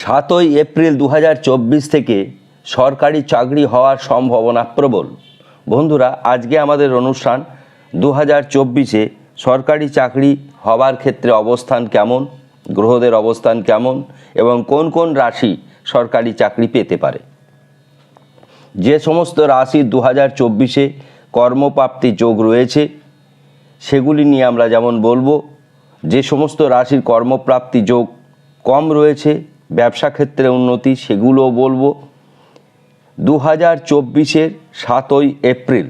সাতই এপ্রিল দু হাজার চব্বিশ থেকে সরকারি চাকরি হওয়ার সম্ভাবনা প্রবল। বন্ধুরা, আজকে আমাদের অনুষ্ঠান দু হাজার চব্বিশে সরকারি চাকরি হওয়ার ক্ষেত্রে অবস্থান কেমন, গ্রহদের অবস্থান কেমন এবং কোন কোন রাশি সরকারি চাকরি পেতে পারে। যে সমস্ত রাশি দু হাজার চব্বিশে কর্মপ্রাপ্তি যোগ রয়েছে, সেগুলি নিয়ে আমরা যেমন বলব, যে সমস্ত রাশির কর্মপ্রাপ্তি যোগ কম রয়েছে ব্যবসা ক্ষেত্রে উন্নতি, সেগুলোও বলব। দু হাজার চব্বিশের সাতই এপ্রিল,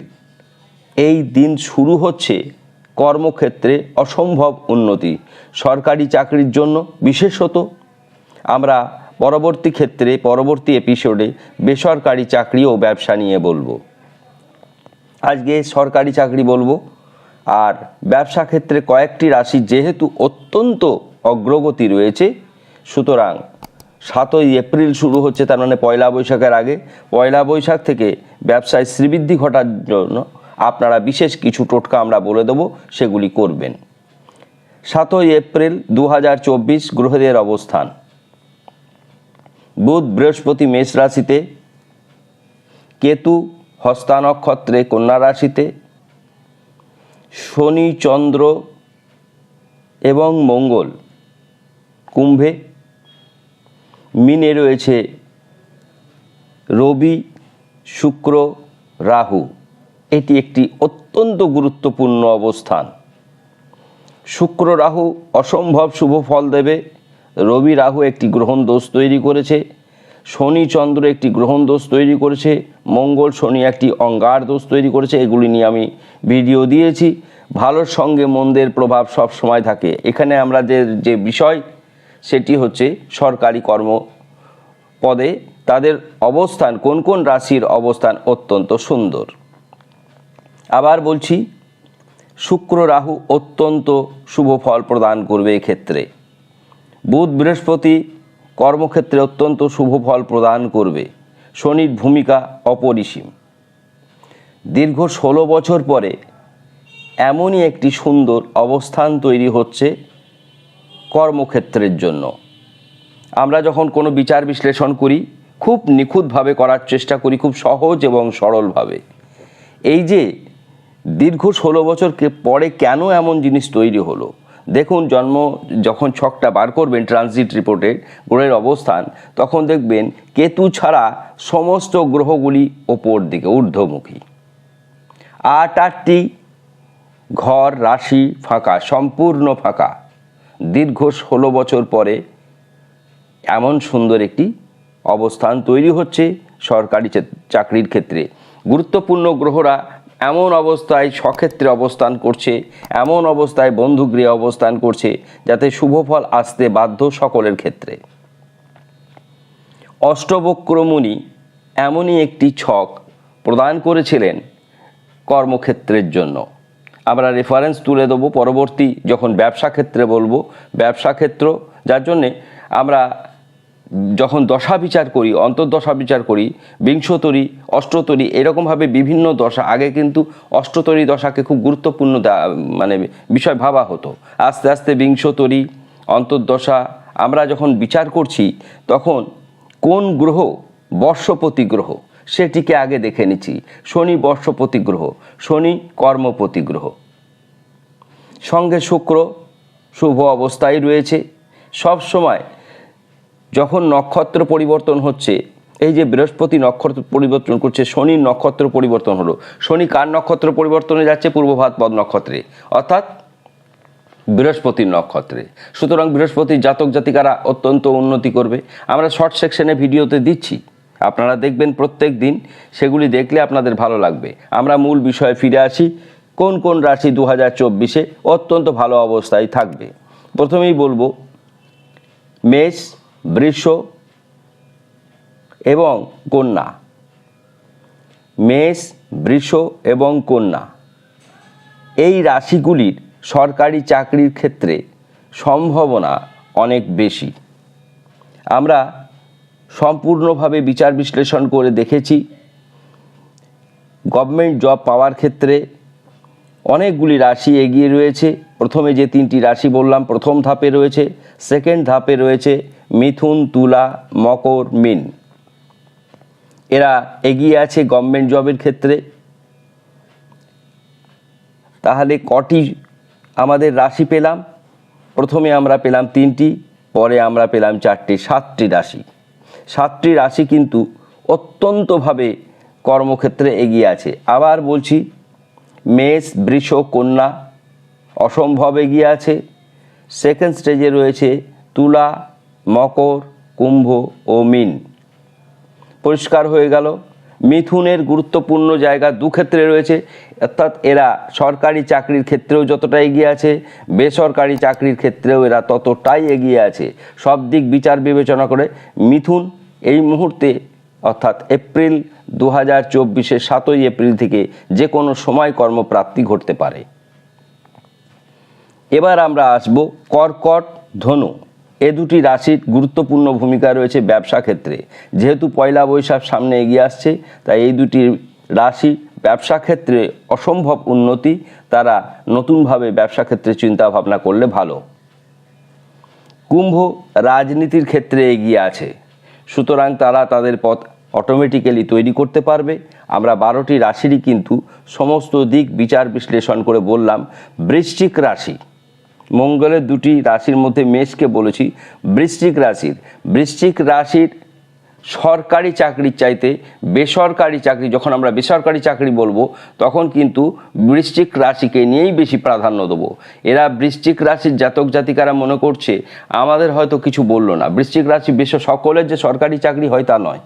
এই দিন শুরু হচ্ছে কর্মক্ষেত্রে অসম্ভব উন্নতি, সরকারি চাকরির জন্য বিশেষত। আমরা পরবর্তী ক্ষেত্রে, পরবর্তী এপিসোডে বেসরকারি চাকরি ও ব্যবসা নিয়ে বলব। আজকে সরকারি চাকরি বলব, আর ব্যবসা ক্ষেত্রে কয়েকটি রাশি যেহেতু অত্যন্ত অগ্রগতি রয়েছে, সুতরাং সাতই এপ্রিল শুরু হচ্ছে তার মানে পয়লা বৈশাখের আগে। পয়লা বৈশাখ থেকে ব্যবসায় শ্রীবৃদ্ধি ঘটার জন্য আপনারা বিশেষ কিছু টোটকা আমরা বলে দেবো, সেগুলি করবেন। সাতই এপ্রিল দু হাজার চব্বিশ গ্রহদের অবস্থান। বুধ, বৃহস্পতি, মেষ রাশিতে। কেতু হস্তা নক্ষত্রে কন্যা রাশিতে। শনি, চন্দ্র এবং মঙ্গল। কুম্ভে মিনে রয়েছে রবি, শুক্র, রাহু। এটি একটি অত্যন্ত গুরুত্বপূর্ণ অবস্থান। শুক্র, রাহু অসম্ভব শুভ ফল দেবে। রবি, রাহু একটি গ্রহণ দোষ তৈরি করেছে। শনি, চন্দ্র একটি গ্রহণ দোষ তৈরি করেছে। মঙ্গল, শনি একটি অঙ্গার দোষ তৈরি করেছে। এগুলি নিয়ে আমি ভিডিও দিয়েছি। ভালোর সঙ্গে মন্দের প্রভাব সব সময় থাকে। এখানে আমরা যে যে বিষয় সেটি হচ্ছে সরকারি কর্ম পদে তাদের অবস্থান, কোন কোন রাশির অবস্থান অত্যন্ত সুন্দর। আবার বলছি, শুক্র রাহু অত্যন্ত শুভ ফল প্রদান করবে এক্ষেত্রে। বুধ বৃহস্পতি কর্মক্ষেত্রে অত্যন্ত শুভ ফল প্রদান করবে। শনির ভূমিকা অপরিসীম। দীর্ঘ ষোলো বছর পরে এমনই একটি সুন্দর অবস্থান তৈরি হচ্ছে কর্মক্ষেত্রের জন্য। আমরা যখন কোনো বিচার বিশ্লেষণ করি, খুব নিখুঁতভাবে করার চেষ্টা করি, খুব সহজ এবং সরলভাবে। এই যে দীর্ঘ ষোলো বছরকে পরে কেন এমন জিনিস তৈরি হলো? দেখুন, জন্ম যখন ছকটা বার করবেন ট্রানজিট রিপোর্টের গ্রহের অবস্থান, তখন দেখবেন কেতু ছাড়া সমস্ত গ্রহগুলি ওপর দিকে ঊর্ধ্বমুখী। আট আটটি ঘর, রাশি ফাঁকা, সম্পূর্ণ ফাঁকা। দীর্ঘ ষোলো বছর পরে এমন সুন্দর একটি অবস্থান তৈরি হচ্ছে সরকারি চাকরির ক্ষেত্রে। গুরুত্বপূর্ণ গ্রহরা এমন অবস্থায় স্বক্ষেত্রে অবস্থান করছে, এমন অবস্থায় বন্ধুগৃহে অবস্থান করছে যাতে শুভফল আসতে বাধ্য সকলের ক্ষেত্রে। অষ্টবক্রমুনি এমনই একটি ছক প্রদান করেছিলেন কর্মক্ষেত্রের জন্য। আমরা রেফারেন্স তুলে দেবো পরবর্তী যখন ব্যবসা ক্ষেত্রে বলব। ব্যবসা ক্ষেত্র, যার জন্যে আমরা যখন দশা বিচার করি, অন্তর্দশা বিচার করি, বিংশতরী, অষ্টতরী, এরকমভাবে বিভিন্ন দশা, আগে কিন্তু অষ্টতরী দশাকে খুব গুরুত্বপূর্ণ মানে বিষয় ভাবা হতো। আস্তে আস্তে বিংশতরী, অন্তর্দশা, আমরা যখন বিচার করছি, তখন কোন গ্রহ বর্ষপতি গ্রহ? সেটিকে আগে দেখে নিচ্ছি। শনি বর্ষপতি গ্রহ শনি কর্মপতি গ্রহ সঙ্গে শুক্র শুভ অবস্থায় রয়েছে। সব সময় যখন নক্ষত্র পরিবর্তন হচ্ছে, এই যে বৃহস্পতি নক্ষত্র পরিবর্তন করছে, শনির নক্ষত্র পরিবর্তন হলো। শনি কার নক্ষত্র পরিবর্তনে যাচ্ছে? পূর্বভাত পদ নক্ষত্রে। অর্থাৎ বৃহস্পতির নক্ষত্রে। সুতরাং বৃহস্পতির জাতক জাতিকারা অত্যন্ত উন্নতি করবে। আমরা শর্ট সেকশনে ভিডিওতে দিচ্ছি। আপনারা দেখবেন প্রত্যেক দিন সেগুলি দেখলে আপনাদের ভালো লাগবে। আমরা মূল বিষয়ে ফিরে আসি, কোন কোন রাশি দু হাজার চব্বিশে অত্যন্ত ভালো অবস্থায় থাকবে? প্রথমেই বলব, মেষ, বৃষ এবং কন্যা। মেষ, বৃষ এবং কন্যা। এই রাশিগুলির সরকারি চাকরির ক্ষেত্রে সম্ভাবনা অনেক বেশি। আমরা সম্পূর্ণভাবে বিচার বিশ্লেষণ করে দেখেছি। গভর্নমেন্ট জব পাওয়ার ক্ষেত্রে অনেকগুলি রাশি এগিয়ে রয়েছে। প্রথমে যে তিনটি রাশি বললাম, প্রথম ধাপে রয়েছে, সেকেন্ড ধাপে রয়েছে মিথুন, তুলা, মকর, মিন। এরা এগিয়ে আছে গভর্নমেন্ট জবের ক্ষেত্রে। তাহলে কটি আমাদের রাশি পেলাম? প্রথমে আমরা পেলাম তিনটি, পরে আমরা পেলাম চারটি, সাতটি রাশি। সাতটি রাশি কিন্তু অত্যন্তভাবে কর্মক্ষেত্রে এগিয়ে আছে। আবার বলছি, মেষ, বৃষ, কন্যা অসম্ভব এগিয়ে আছে। সেকেন্ড স্টেজে রয়েছে তুলা, মকর, কুম্ভ ও মিন। পরিষ্কার হয়ে গেল। মিথুনের গুরুত্বপূর্ণ জায়গা দু ক্ষেত্রে রয়েছে। অর্থাৎ এরা সরকারি চাকরির ক্ষেত্রেও যতটা এগিয়ে আছে, বেসরকারি চাকরির ক্ষেত্রেও এরা ততটাই এগিয়ে আছে। সব দিক বিচার বিবেচনা করে মিথুন এই মুহূর্তে, অর্থাৎ এপ্রিল দু হাজার চব্বিশের সাতই এপ্রিল থেকে যে কোনো সময় কর্মপ্রাপ্তি ঘটতে পারে। এবার আমরা আসব কর্কট ধনু। এ দুটি রাশির গুরুত্বপূর্ণ ভূমিকা রয়েছে ব্যবসা ক্ষেত্রে। যেহেতু পয়লা বৈশাখ সামনে এগিয়ে আসছে, তাই এই দুটি রাশি ব্যবসা ক্ষেত্রে অসম্ভব উন্নতি, তারা নতুনভাবে ব্যবসা ক্ষেত্রে চিন্তা ভাবনা করলে ভালো। কুম্ভ রাজনীতির ক্ষেত্রে এগিয়ে আছে। সুতরাং তারা তাদের পথ অটোমেটিক্যালি তৈরি করতে পারবে। আমরা বারোটি রাশিরই কিন্তু সমস্ত দিক বিচার বিশ্লেষণ করে বললাম, বৃশ্চিক রাশি। মঙ্গলের দুটি রাশির মধ্যে মেষকে বলেছি, বৃশ্চিক রাশির। বৃশ্চিক রাশির সরকারি চাকরির চাইতে বেসরকারি চাকরি, যখন আমরা বেসরকারি চাকরি বলব, তখন কিন্তু বৃশ্চিক রাশিকে নিয়েই বেশি প্রাধান্য দেবো। এরা বৃশ্চিক রাশির জাতক জাতিকারা মনে করছে, আমাদের হয়তো কিছু বলল না। বৃশ্চিক রাশি বেশ সকলের যে সরকারি চাকরি হয় তা নয়।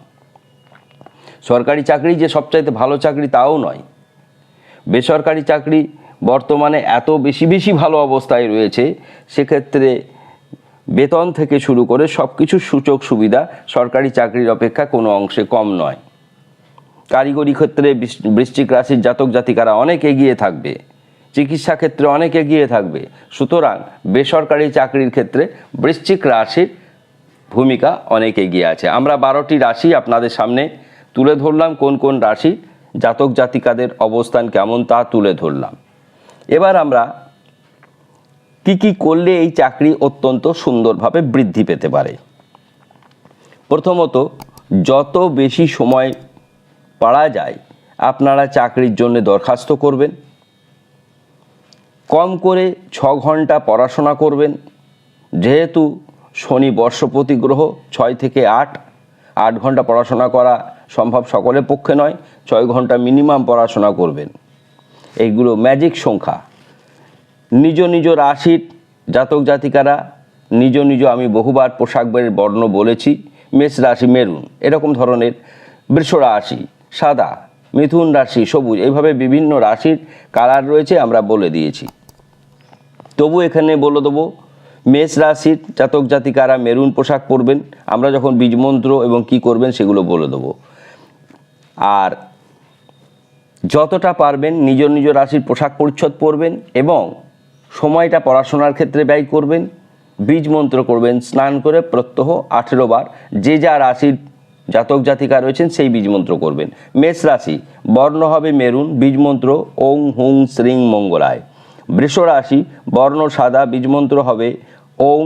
সরকারি চাকরি যে সবচাইতে ভালো চাকরি তাও নয়। বেসরকারি চাকরি বর্তমানে এত বেশি বেশি ভালো অবস্থায় রয়েছে, সেক্ষেত্রে বেতন থেকে শুরু করে সব কিছু সুযোগ সুবিধা সরকারি চাকরির অপেক্ষা কোনো অংশে কম নয়। কারিগরি ক্ষেত্রে বৃশ- বৃশ্চিক রাশির জাতক জাতিকারা অনেক এগিয়ে থাকবে, চিকিৎসা ক্ষেত্রে অনেক এগিয়ে থাকবে। সুতরাং বেসরকারি চাকরির ক্ষেত্রে বৃশ্চিক রাশির ভূমিকা অনেক এগিয়ে আছে। আমরা বারোটি রাশি আপনাদের সামনে তুলে ধরলাম, কোন কোন রাশি জাতক জাতিকাদের অবস্থান কেমন তা তুলে ধরলাম। এবার আমরা কি কি করলে এই চাকরি অত্যন্ত সুন্দরভাবে বৃদ্ধি পেতে পারে? প্রথমত, যত বেশি সময় পাওয়া যায়, আপনারা চাকরির জন্য দরখাস্ত করবেন। কম করে ছ ঘণ্টা পড়াশোনা করবেন। যেহেতু শনি বর্ষপতি গ্রহ ছয় থেকে আট আট ঘণ্টা পড়াশোনা করা সম্ভব সকলের পক্ষে নয়, ছয় ঘণ্টা মিনিমাম পড়াশোনা করবেন। এইগুলো ম্যাজিক সংখ্যা। নিজ নিজ রাশির জাতক জাতিকারা, নিজ নিজ আমি বহুবার পোশাকের বর্ণ বলেছি, মেষ রাশি মেরুন, এরকম ধরনের বৃষ রাশি, সাদা, মিথুন রাশি, সবুজ, এইভাবে বিভিন্ন রাশির কালার রয়েছে আমরা বলে দিয়েছি। তবু এখানে বলে দেবো, মেষ রাশির জাতক জাতিকারা মেরুন পোশাক পরবেন, আমরা যখন বীজমন্ত্র এবং কি করবেন সেগুলো বলে দেবো। আর যতটা পারবেন নিজ নিজ রাশির পোশাক পরিচ্ছদ পরবেন এবং সময়টা পড়াশোনার ক্ষেত্রে ব্যয় করবেন, বীজ মন্ত্র করবেন, স্নান করে প্রত্যহ আঠেরো বার যে যা রাশির জাতক জাতিকা রয়েছেন সেই বীজ মন্ত্র করবেন। মেষ রাশি, বর্ণ হবে মেরুন, বীজ মন্ত্র ওং হুং শ্রিং মঙ্গলায়। বৃষ রাশি, বর্ণ সাদা, বীজ মন্ত্র হবে ওং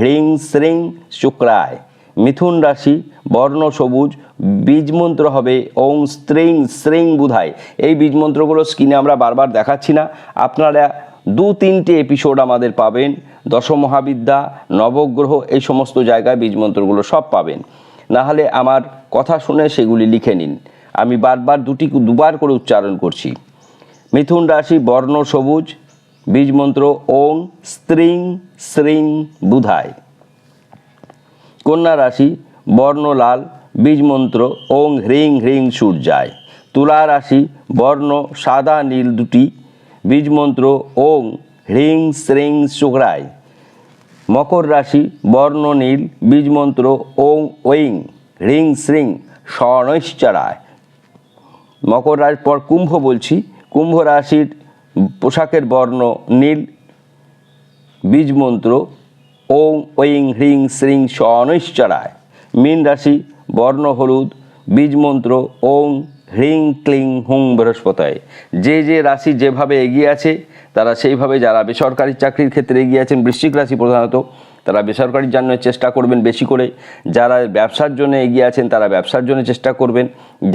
হ্রিং শ্রিং শুক্রায় মিথুন রাশি, বর্ণ সবুজ, বীজ মন্ত্র হবে ওং স্ত্রিং শ্রিং বুধায়। এই বীজ মন্ত্রগুলো স্ক্রিনে আমরা বারবার দেখাচ্ছি না। আপনারা দু তিনটে এপিসোড আমাদের পাবেন। দশমহাবিদ্যা নবগ্রহ, এই সমস্ত জায়গায় বীজ মন্ত্রগুলো সব পাবেন। না হলে আমার কথা শুনে সেগুলি লিখে নিন। আমি বারবার দুটি দুবার করে উচ্চারণ করছি। মিথুন রাশি, বর্ণ সবুজ, বীজ মন্ত্র ওং, স্ত্রিং শ্রিং বুধায়। কন্যা রাশি, বর্ণ লাল, বীজ মন্ত্র ওং, হ্রিং হ্রিং, সূর্যায়। তুলা রাশি, বর্ণ সাদা, নীল দুটি। বীজ মন্ত্র ওং হ্রিং শ্রিং শুক্রায়। মকর রাশি বর্ণ নীল বীজ মন্ত্র ওং ওইং হ্রিং শ্রিং স্বনৈশ্চরায় মকর রাশির পর কুম্ভ বলছি। কুম্ভ রাশির পোশাকের বর্ণ নীল বীজ মন্ত্র ওং ঐং হ্রিং শ্রিং স্বনৈশ্চরায় মীন রাশি বর্ণ হলুদ বীজ মন্ত্র ওং হ্রিং ক্লিং হুং বৃহস্পতায় যে যে রাশি যেভাবে এগিয়ে আছে, তারা সেইভাবে যারা বেসরকারি চাকরির ক্ষেত্রে এগিয়ে আছেন, বৃশ্চিক রাশি প্রধানত, তারা বেসরকারির জন্য চেষ্টা করবেন বেশি করে। যারা ব্যবসার জন্য এগিয়ে আছেন, তারা ব্যবসার জন্য চেষ্টা করবেন।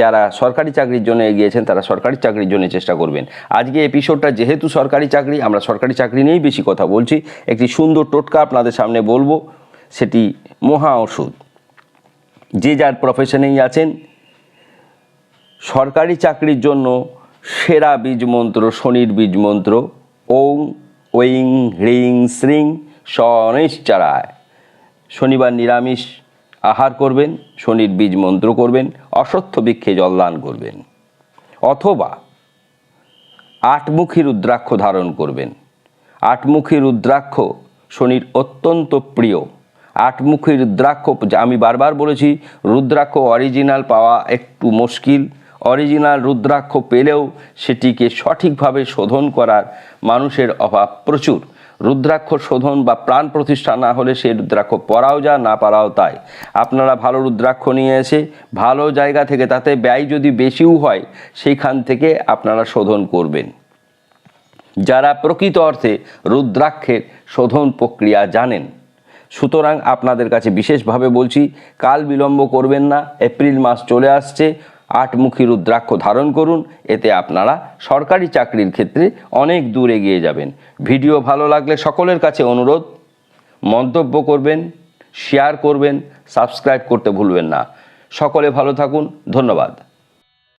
যারা সরকারি চাকরির জন্য এগিয়েছেন তারা সরকারি চাকরির জন্য চেষ্টা করবেন। আজকে এপিসোডটা যেহেতু সরকারি চাকরি, আমরা সরকারি চাকরি নিয়েই বেশি কথা বলছি। একটি সুন্দর টোটকা আপনাদের সামনে বলব, সেটি মহা ওষুধ যে যার প্রফেশনেই আছেন সরকারি চাকরির জন্য সেরা বীজ মন্ত্র, শনির বীজ মন্ত্র ওং ওইং হ্রিং, শ্রিং, স্বনিশ্চরায়। শনিবার নিরামিষ আহার করবেন, শনির বীজ মন্ত্র করবেন অসত্য বৃক্ষে জলদান করবেন। অথবা আটমুখী রুদ্রাক্ষ ধারণ করবেন। আটমুখী রুদ্রাক্ষ শনির অত্যন্ত প্রিয়। আটমুখী রুদ্রাক্ষ, আমি বারবার বলেছি, রুদ্রাক্ষ অরিজিনাল পাওয়া একটু মুশকিল। অরিজিনাল রুদ্রাক্ষ পেলেও সেটিকে সঠিকভাবে শোধন করার মানুষের অভাব প্রচুর। রুদ্রাক্ষ শোধন বা প্রাণ প্রতিষ্ঠা না হলে সেই রুদ্রাক্ষ পরাও যা না পারাও তাই। আপনারা ভালো রুদ্রাক্ষ নিয়ে এসে ভালো জায়গা থেকে তাতে ব্যয় যদি বেশিও হয়, সেইখান থেকে আপনারা শোধন করবেন। যারা প্রকৃত অর্থে রুদ্রাক্ষের শোধন প্রক্রিয়া জানেন, সুতরাং আপনাদের কাছে বিশেষভাবে বলছি, কাল বিলম্ব করবেন না, এপ্রিল মাস চলে আসছে আটমুখী রুদ্রাক্ষ ধারণ করুন, এতে আপনারা সরকারি চাকরির ক্ষেত্রে অনেক দূর এগিয়ে যাবেন। ভিডিও ভালো লাগলে সকলের কাছে অনুরোধ, মন্তব্য করবেন শেয়ার করবেন সাবস্ক্রাইব করতে ভুলবেন না। সকলে ভালো থাকুন, ধন্যবাদ।